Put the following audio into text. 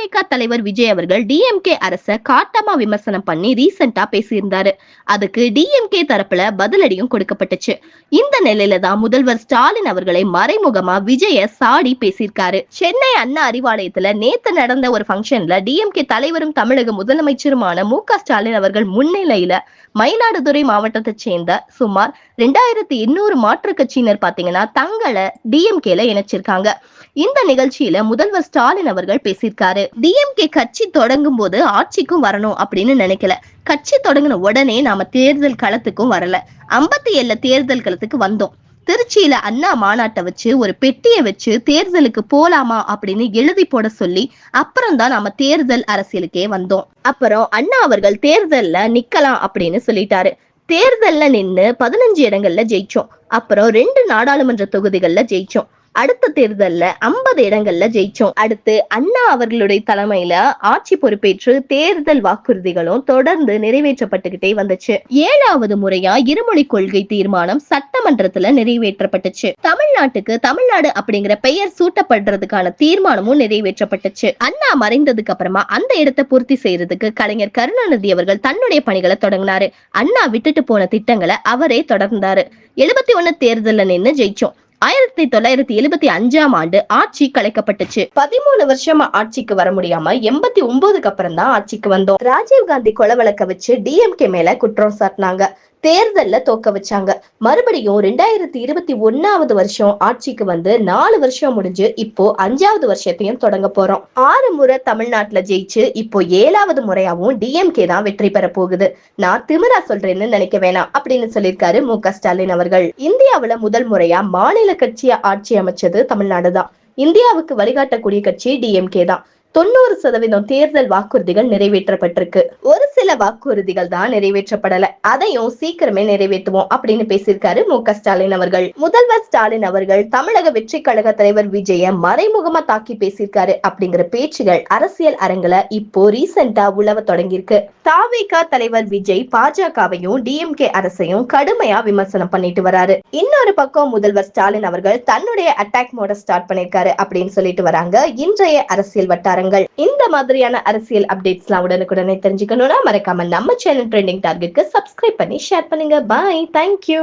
தாவேகா தலைவர் விஜய் அவர்கள் டிஎம்கே அரச காட்டமா விமர்சனம் பண்ணி ரீசெண்டா பேசியிருந்தாரு. அதுக்கு டிஎம்கே தரப்புல பதிலடியும் கொடுக்கப்பட்டுச்சு. இந்த நிலையில தான் முதல்வர் ஸ்டாலின் அவர்களை மறைமுகமா விஜய சாடி பேசியிருக்காரு. சென்னை அண்ணா அறிவாலயத்துல நேத்து நடந்த ஒரு ஃபங்க்ஷன்ல டிஎம்கே தலைவரும் தமிழக முதலமைச்சருமான மு க ஸ்டாலின் அவர்கள் முன்னிலையில மயிலாடுதுறை மாவட்டத்தை சேர்ந்த சுமார் ரெண்டாயிரத்தி எண்ணூறு மாற்றுக் கட்சியினர் பாத்தீங்கன்னா தங்களை டிஎம்கேல இணைச்சிருக்காங்க. இந்த நிகழ்ச்சியில முதல்வர் ஸ்டாலின் அவர்கள் பேசியிருக்காரு. டிஎம்கே கட்சி தொடங்கும் போது ஆட்சிக்கும் வரணும் அப்படின்னு நினைக்கல. கட்சி தொடங்கின உடனே நாம தேர்தல் களத்துக்கும் வரல. ஐம்பத்தி ஏழுல தேர்தல் களத்துக்கு வந்தோம். திருச்சியில அண்ணா மாநாட்டை வச்சு ஒரு பெட்டியை வச்சு தேர்தலுக்கு போலாமா அப்படின்னு எழுதி போட சொல்லி அப்புறம் தான் நாம தேர்தல் அரசியலுக்கே வந்தோம். அப்புறம் அண்ணா அவர்கள் தேர்தல்ல நிக்கலாம் அப்படின்னு சொல்லிட்டாரு. தேர்தல்ல நின்னு பதினஞ்சு இடங்கள்ல ஜெயிச்சோம். அப்புறம் ரெண்டு நாடாளுமன்ற தொகுதிகள்ல ஜெயிச்சோம். அடுத்த தேர்தல்ல ஐம்பது இடங்கள்ல ஜெயிச்சோம். அடுத்து அண்ணா அவர்களுடைய தலைமையில ஆட்சி பொறுப்பேற்று தேர்தல் வாக்குறுதிகளும் தொடர்ந்து நிறைவேற்றப்பட்டுகிட்டே வந்துச்சு. ஏழாவது முறையா இருமொழி கொள்கை தீர்மானம் சட்டமன்றத்துல நிறைவேற்றப்பட்டுச்சு. தமிழ்நாட்டுக்கு தமிழ்நாடு அப்படிங்கிற பெயர் சூட்டப்படுறதுக்கான தீர்மானமும் நிறைவேற்றப்பட்டுச்சு. அண்ணா மறைந்ததுக்கு அப்புறமா அந்த இடத்தை பூர்த்தி செய்யறதுக்கு கலைஞர் கருணாநிதி அவர்கள் தன்னுடைய பணிகளை தொடங்கினாரு. அண்ணா விட்டுட்டு போன திட்டங்களை அவரே தொடர்ந்தாரு. எழுபத்தி ஒண்ணு தேர்தல்ல நின்னு ஜெயிச்சோம். ஆயிரத்தி தொள்ளாயிரத்தி எழுபத்தி அஞ்சாம் ஆண்டு ஆட்சி கலைக்கப்பட்டுச்சு. பதிமூணு வருஷமா ஆட்சிக்கு வர முடியாம எண்பத்தி ஒன்பதுக்கு அப்புறம் தான் ஆட்சிக்கு வந்தோம். ராஜீவ் காந்தி கொலை வழக்க வச்சு டிஎம்கே மேல குற்றம் சாட்டினாங்க. தேர்தல்ல தோக்க வச்சாங்க. மறுபடியும் ரெண்டாயிரத்தி இருபத்தி ஒன்னாவது வருஷம் ஆட்சிக்கு வந்து நாலு வருஷம் முடிஞ்சு இப்போ அஞ்சாவது வருஷத்தையும் தொடங்க போறோம். ஆறு முறை தமிழ்நாட்டுல ஜெயிச்சு இப்போ ஏழாவது முறையாவும் டிஎம்கே தான் வெற்றி பெற போகுது. நான் திமிரா சொல்றேன்னு நினைக்க வேணாம் அப்படின்னு சொல்லியிருக்காரு மு க ஸ்டாலின் அவர்கள். இந்தியாவுல முதல் முறையா மாநில கட்சியா ஆட்சி அமைச்சது தமிழ்நாடு தான். இந்தியாவுக்கு வழிகாட்டக்கூடிய கட்சி டிஎம்கே தான். தொண்ணூறு சதவீதம் தேர்தல் வாக்குறுதிகள் நிறைவேற்றப்பட்டிருக்கு. ஒரு சில வாக்குறுதிகள் தான் நிறைவேற்றப்படல. அதையும் சீக்கிரமே நிறைவேற்றுவோம் அப்படின்னு பேசியிருக்காரு மு ஸ்டாலின் அவர்கள். முதல்வர் ஸ்டாலின் அவர்கள் தமிழக வெற்றி கழக தலைவர் விஜய மறைமுகமா தாக்கி பேசியிருக்காரு அப்படிங்கிற பேச்சுகள் அரசியல் அரங்குல இப்போ ரீசெண்டா உழவ தொடங்கியிருக்கு. தாவேகா தலைவர் விஜய் பாஜகவையும் டிஎம்கே அரசையும் கடுமையா விமர்சனம் பண்ணிட்டு வராரு. இன்னொரு பக்கம் முதல்வர் ஸ்டாலின் அவர்கள் தன்னுடைய அட்டாக் மோட ஸ்டார்ட் பண்ணிருக்காரு அப்படின்னு சொல்லிட்டு வராங்க இன்றைய அரசியல் வட்டாரங்கள். இந்த மாதிரியான அரசியல் அப்டேட்ஸ் எல்லாம் உடனுக்குடனே தெரிஞ்சுக்கணும்னா மறக்காம நம்ம சேனல் ட்ரெண்டிங் டார்கெட்க்கு சப்ஸ்கிரைப் பண்ணி ஷேர் பண்ணுங்க. Bye thank you